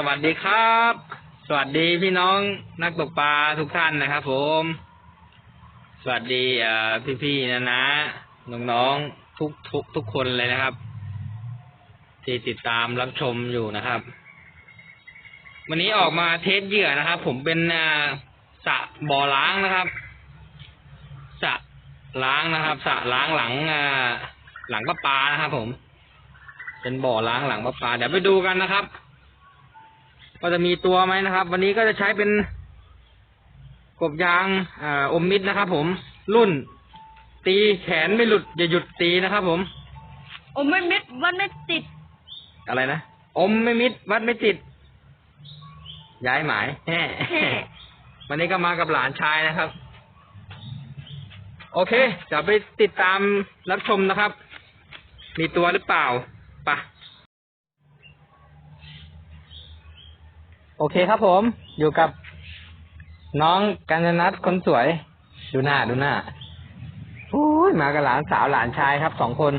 สวัสดีครับ สวัสดีพี่น้องนักตกปลาทุกท่านนะครับ ผม สวัสดีเอ่อพี่ๆนะนะน้องๆทุกทุกทุกคนเลยนะครับ ที่ติดตามรับชมอยู่นะครับ วันนี้ออกมาเทสเหยื่อนะครับ ผมเป็นสะบ่อล้างนะครับสะล้างนะครับสะล้างหลังอหลังประปานะครับ ผม เป็นบ่อล้างหลังประปาเดี๋ยวไปดูกันนะครับ ว่าจะมีตัวไหมนะครับ วันนี้ก็จะใช้เป็นกบยางอ่าอมมิดนะครับ ผมรุ่น ตีแขนไม่หลุดอย่าหยุดตีนะครับ ผมโอ้ไม่เม็ดวันไม่ติด อะไรนะอมไม่มิดวัดไม่ติด ย้ายหมายแฮ่แฮ่วันนี้ก็มากับหลานชายนะครับ โอเคเดี๋ยวไปติดตามรับชมนะครับ มีตัวหรือเปล่าไปะ โอเคครับผม อยู่กับน้องกัญญนัทคนสวย ดูหน้าดูหน้าโอ้ยมากับหลานสาวหลานชายครับสองคน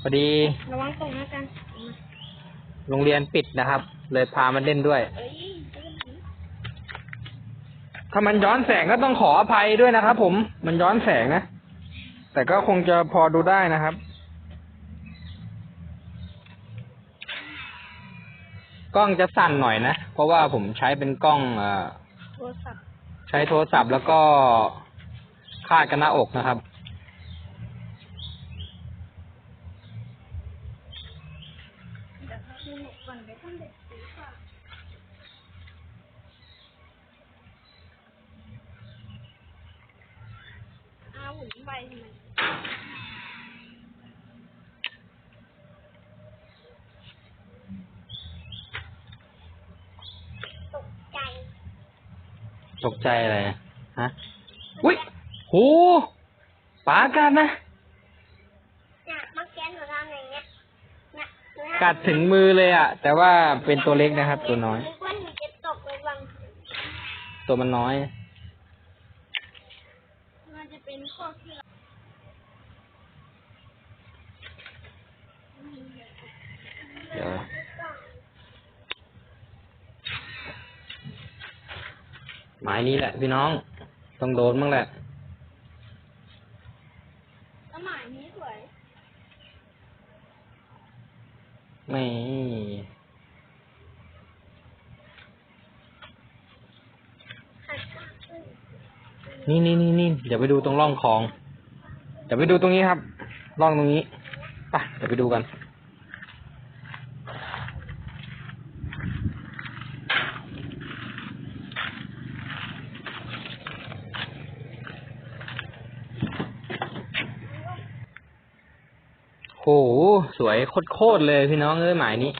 พอดี ระวังตกนะกัน โรงเรียนปิดนะครับ เลยพามันเล่นด้วยเอ้ยถ้ามันย้อนแสงก็ต้องขออภัยด้วยนะครับผมมันย้อนแสงนะ แต่ก็คงจะพอดูได้นะครับ กล้องจะสั่นหน่อยนะ เพราะว่าผมใช้เป็นกล้องเอ่อโทรศัพท์ใช้โทรศัพท์แล้วก็คาดกันหน้าอกนะครับ เดี๋ยวเขาดูหนูก่อนเดี๋ยวท่านเด็กซื้อฝากอาหมุนไปทำไมตกใจ ตกใจอะไรอะฮะอุ้ยโหปากัดนะน่ะเมื่อกี้หนูทำอย่างเงี้ยน่ะหนูทำกัดถึงมือเลยอะ่ะ แต่ว่าเป็นตัวเล็กนะครับ ตัวน้อยนึกว่าหนูจะตกไปบาง ตัวมันน้อย มันจะเป็นข้อที่เรา เดี๋ยว หมายนี้แหละ พี่น้อง ต้องโดนบ้างแหละสมายนี้สวย ไม่หัดข้างขึ้นนี่นี่นี่นี่เดี๋ยวไปดูตรงร่องคลอง เดี๋ยวไปดูตรงนี้ครับ ร่องตรงนี้ไปเดี๋ยวไปดูกัน โห ส วยโคตรๆเลยพี่น้องเอ้ยหมายนี้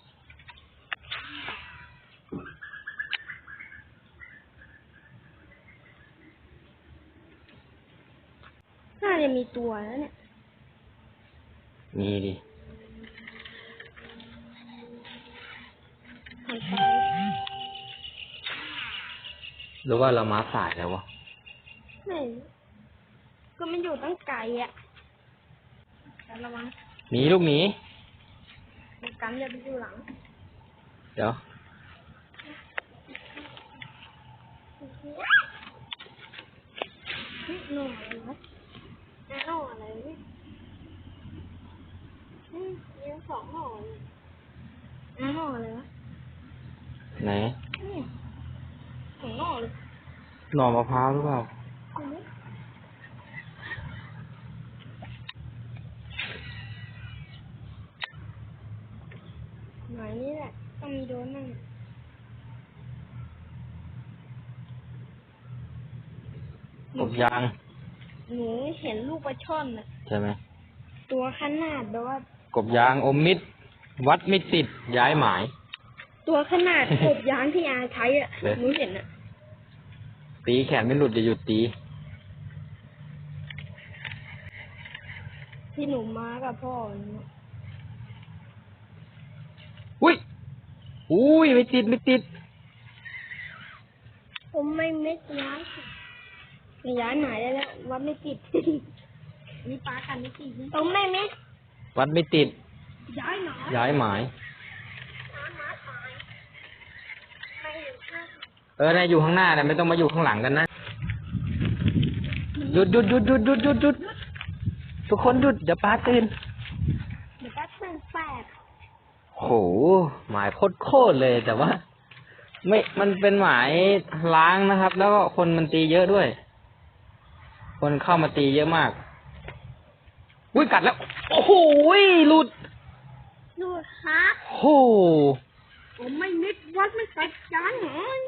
น่าจะมีตัวแล้วเนี่ย มีดิหันไปหรือว่าเรามาสายแล้ววะ ไม่รู้ก็มันอยู่ตั้งไกลอะแต่ระวัง หนีลูกหนีมัน กันอย่าไปอยู่หลัง เดี๋ยวนี่หน่ออะไรวะน่าหน่ออะไรเนี่ยอืมมีสองหน่อเลยน่าหน่ออะไรวะไหนนี่สองหน่อเลยหน่อมะพร้าวหรือเปล่า ไม่รู้หมายนี้แหละต้องมี โดนนั่งกบยาง หนูเห็นลูกปลาช่อนน่ะ ใช่ไหมตัวขนาดแบบว่ากบยางอมมิด วัดไม่ติดย้ายหมาย ตัวขนาด กบยางที่อาใช้อะเลยหนูเห็นอะ ตีแขนไม่หลุดอย่าหยุดตี ที่หนูมากับพ่อหนูอุ้ย อุ้ยไม่ติดไม่ติด ผมไม่ไม่ย้ายไม่ย้ายหมได้แล้ววัดไม่ติดนี่ป้ากันไม่ติดผมไม่ไม่วัดไม่ติด ย้ายหมาย้ายหมายเออนายอยู่ข้างหน้านะไม่ต้องมาอยู่ข้างหลังกันนะหยุดหยุดหยุดหยุดหยุดหยุดทุกคนหยุดเดี๋ยวป้าตื่น โหหมายโคตรโคตรเลยแต่ว่า ไม่ มันเป็นหมายล้างนะครับ แล้วก็คนมันตีเยอะด้วย คนเข้ามาตีเยอะมากอุ้ยกัดแล้ว โอ้โหหลุดดูครับโหผมไม่นิดวัดไม่ใส่จานหน่อย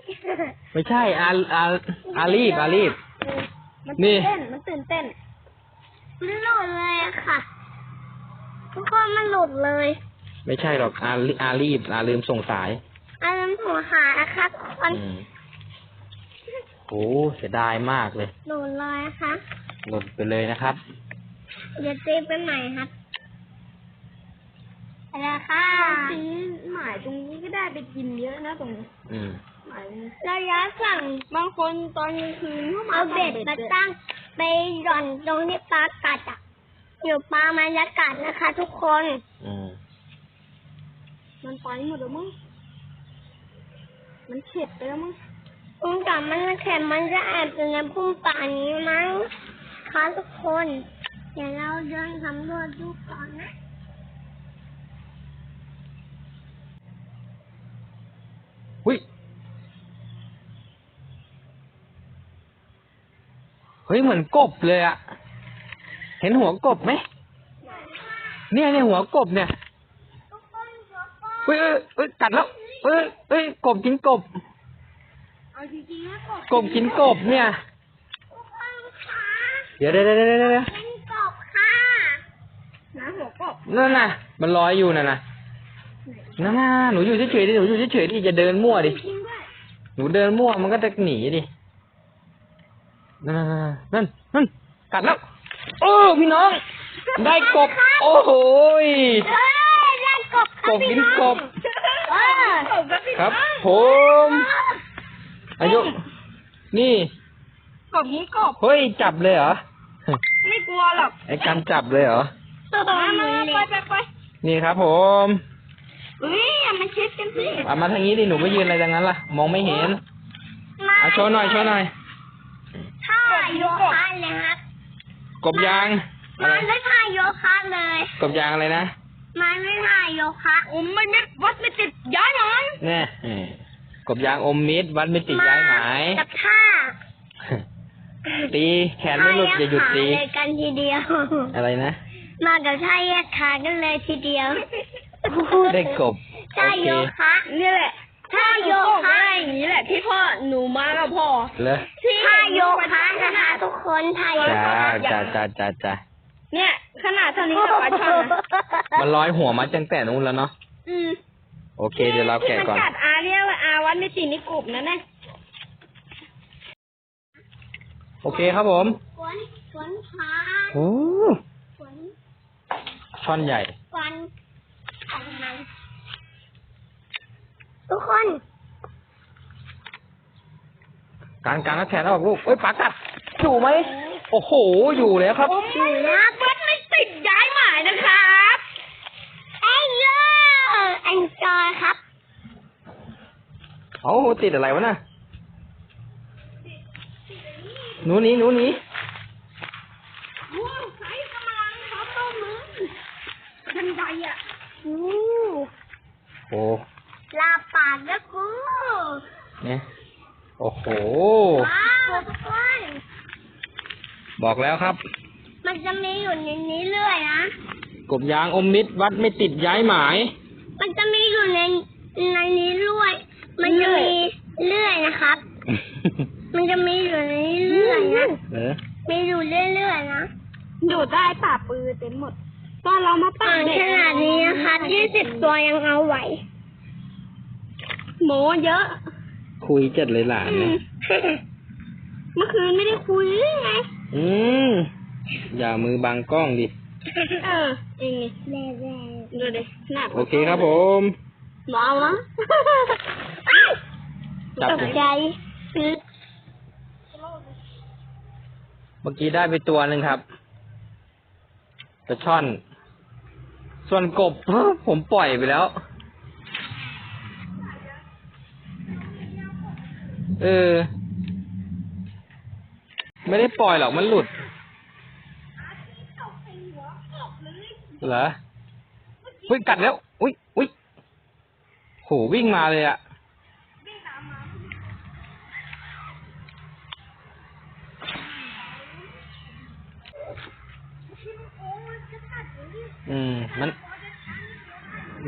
ไม่ใช่อาอาอารีบอารีบมันนี่ตื่นเต้นมันตื่นเต้นมันหลุดเลยอะค่ะทุกคนมันหลุดเลย ไม่ใช่หรอกอาอารีบอาลืมส่งสายอันนั้นหัวหานะคะทุกคนอืมโหเสียดายมากเลยหลุดเลยนะคะหลุดไปเลยนะครับ เดี๋ยวตีไปใหม่ครับอะไรค่ะตีหมายตรงนี้ก็ได้ไปกินเยอะนะตรงนี้ อืมหมายระยะสั่งบางคนตอนกลางคืนเข้ามาเอาเบ็ดมาด้วยตั้งไปหย่อนตรงที่ปลากัดอะอยู่ปลามันจะกัดนะคะ ทุกคน อืม มันไปหมดแล้วมั้ง มันเข็ดไปแล้วมั้งคุณกับมันเข็มมันจะแอบอยู่ในพุ่มป่านี้มั้งคะทุกคน เดี๋ยวเราเดินสำรวจดูก่อนนะหุ้ย เฮ้ยเหมือนกบเลยอะเห็นหัวกบไหม เนี่ยเนี่ยหัวกบเนี่ย เฮ้ยเอ้ยเอ้ยกัดแล้วเอ้ยเอ้ยกบกินกบ เอาจริงๆนะกบกบกินกบเนี่ย ทุกคนคะเดี๋ยวเดี๋ยวเดี๋ยวเดี๋ยวเดี๋ยวเป็นกบค่ะนะหัวกบนั่นน่ะ มันลอยอยู่น่ะนะนั่นน่ะหนูอยู่เฉยๆดิหนูอยู่เฉยๆดิจะเดินมั่วดิ จริงด้วยหนูเดินมั่วมันก็จะหนีดิ นั่นนั่นนั่นกัดแล้ว โอ้พี่น้อง ได้กบ โอ้โหย เอ้ยได้ กบกบกินกบเออครับ ผม อายุ นี่ กบนี้กบเฮ้ยจับเลยเหรอ ไม่กลัวหรอก ไอ้การจับเลยเหรอ มามาไปไปไปนี่ครับ ผมเฮ้ยอย่ามาเช็ดกันสิเอามาทางนี้ดิหนูไปยืนอะไรตรงนั้นล่ะ มองไม่เห็นเอาโชว์หน่อยโชว์หน่อยท่าโยคะเลยครับ กบยางอะมัไรนไม่ท่าโยคะเลย กบยางอะไรนะ มันไม่ท่าโยคะผมไม่เม็ดวัดไม่ติดย้ายหน่อยแน่เออกบยางอมมิดวัดไม่ติดย้ายหมายกับท่าตีแขนไม่หลุดอย่าหยุดตีท่าแยกขาเลยกันทีเดียว อะไรนะ มากับท่าแยกขากันเลยทีเดียวได้กบท่าโอเคโยคะนี่แหละท่าโยพ่อคะมาอย่างนี้แหละที่พ่อหนูมากับพ่อเลยท่าโยคะนะคะทุกคนท่าโยจ้าคะจ้าจ้าจ้าจ้าเนี่ย ขนาดเท่านี้กับปลาช่อนนะมันลอยหัวมาตั้งแต่นู้นแล้วเนาะอืมโอเค เดี๋ยวเราแกะก่อนที่มันกัดอาเรียกว่าอาวัดไม่ติดในกบนั่นนะโอเคครับผมสวนสวนขาโอ้สวนช่อนใหญ่สวนของมันทุกคน การการนักแขนออกลูกเอ้ยปลากัดอยู่ไหมโอ้โห อยู่แล้วครับอยู่นะวัดไม่ติดย้ายหมายนะครับ ไอ้เยอเอ็นจอยครับ โอ้โหติดอะไรวะน่ะหนูหนี้หนูหนี้ว้าวใช้กำลังครับต้มมือทันใดอะอู้โอ้ลาปากนะกูเนี่ยโอ้โหว้าวทุกคนบอกแล้วครับ มันจะมีอยู่ในนี้เรื่อยนะกบยางอมมิดวัดไม่ติดย้ายหมาย มันจะมีอยู่ในในนี้เรื่อย มันจะมีเรื่อยนะครับ มันจะมีอยู่ในนี้เรื่อยนะเออมีอยู่เรื่อยๆนะอยู่ได้ป่าปือเต็มหมด ตอนเรามาปั่อ่านนเด็กขนาดนี้นะครับยี่สิบตัวยังเอาไหว หมูเยอะ คุยจัดเลยหลานอืเนี่มยเมื่อคืนไม่ได้คุยหรือไง อืม อย่ามือบังกล้องดิ เออเองนี่แร่ดูดิหนักโอเคครับผมหมอเอามั้ง จับตกดิใจเมื่อกี้ได้ไปตัวหนึ่งครับปลาช่อน ส่วนกบผมปล่อยไปแล้ว เออ ไม่ได้ปล่อยหรอกมันหลุดตกใส่หัวตกเลยเหรออุ้ยกัดแล้ว อุ้ยอุ้ยโหวิ่งมาเลยอะ วิ่งตามมา โอ้ยจะกัด อืม มัน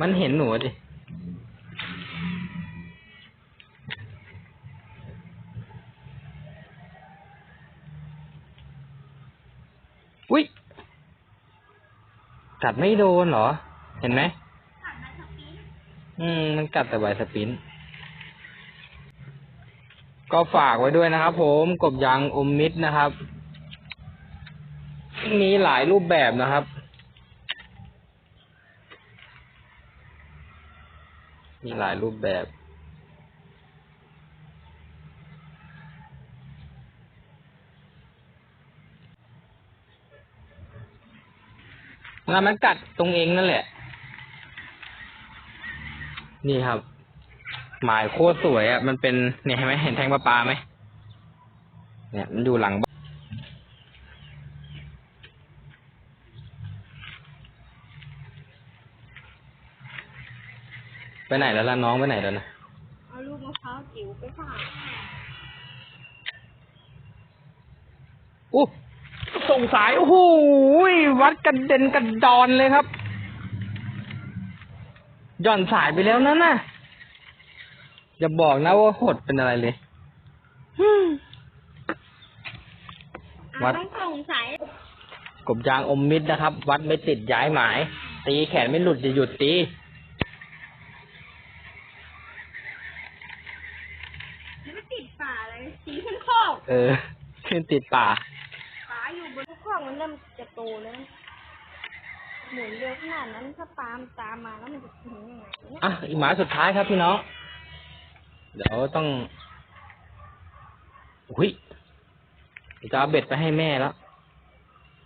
มันเห็นหนูอะดิ อุ้ยกัดไม่โดนเหรอ เห็นไหม อืม มันกัดแต่ใบสปรินท์ก็ฝากไว้ด้วยนะครับผมกบยางอมมิดนะครับ มีหลายรูปแบบนะครับ มีหลายรูปแบบแล้วมันกัดตรงเองนั่นแหละ นี่ครับ หมายโคตรสวยอะ มันเป็นเนี่ยเห็นไหมเห็นแทงปลาปลาไหมเนี่ย มันอยู่หลังบ้าน ไปไหนแล้วล่ะน้องไปไหนแล้วนะเอาลูกมะพร้าวจิ๋วไปฝากอู้ส่งสาย โอ้โหวัดกันเด่นกันดอนเลยครับ หย่อนสายไปแล้วนั่นน่ะ อย่าบอกนะว่าหดเป็นอะไรเลยวัดต้องสงสัยกบยางอมมิดนะครับ วัดไม่ติดย้ายหมาย ตีแขนไม่หลุดจะหยุดตี ไม่ติดป่าเลยสีขึ้นคอก เออขึ้นติดป่าป่าอยู่บนคอกมันเริ่มจะโตแล้วหมุนเร็วขนาดนั้นถ้าปามตามมาแล้วมันจะถึงยังไงเนี่ยอะอีกหมาสุดท้ายครับพี่น้อง เดี๋ยวต้องอุ้ยเดี๋ยวจะเอาเบ็ดไปให้แม่แล้ว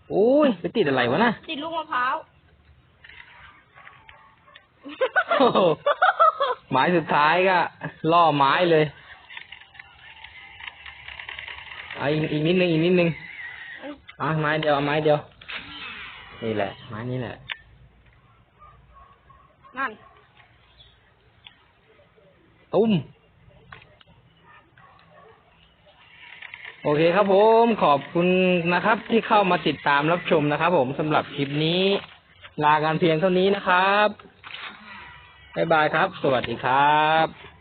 โอ้ยไปติดอะไรวะน่ะ ติดลูกมะพร้าวโอ้โห หมายสุดท้ายก็ล่อไม้เลย เอาอีกอีกนิดนึงอีกนิดนึงเอาไม้เดียวเอาไม้เดียว นี่แหละ ไม้นี้แหละ นั่น ตุ้ม โอเคครับผม ขอบคุณนะครับ ที่เข้ามาติดตามรับชมนะครับผมสำหรับคลิปนี้ ลากันเพียงเท่านี้นะครับ บ๊ายบายครับ สวัสดีครับ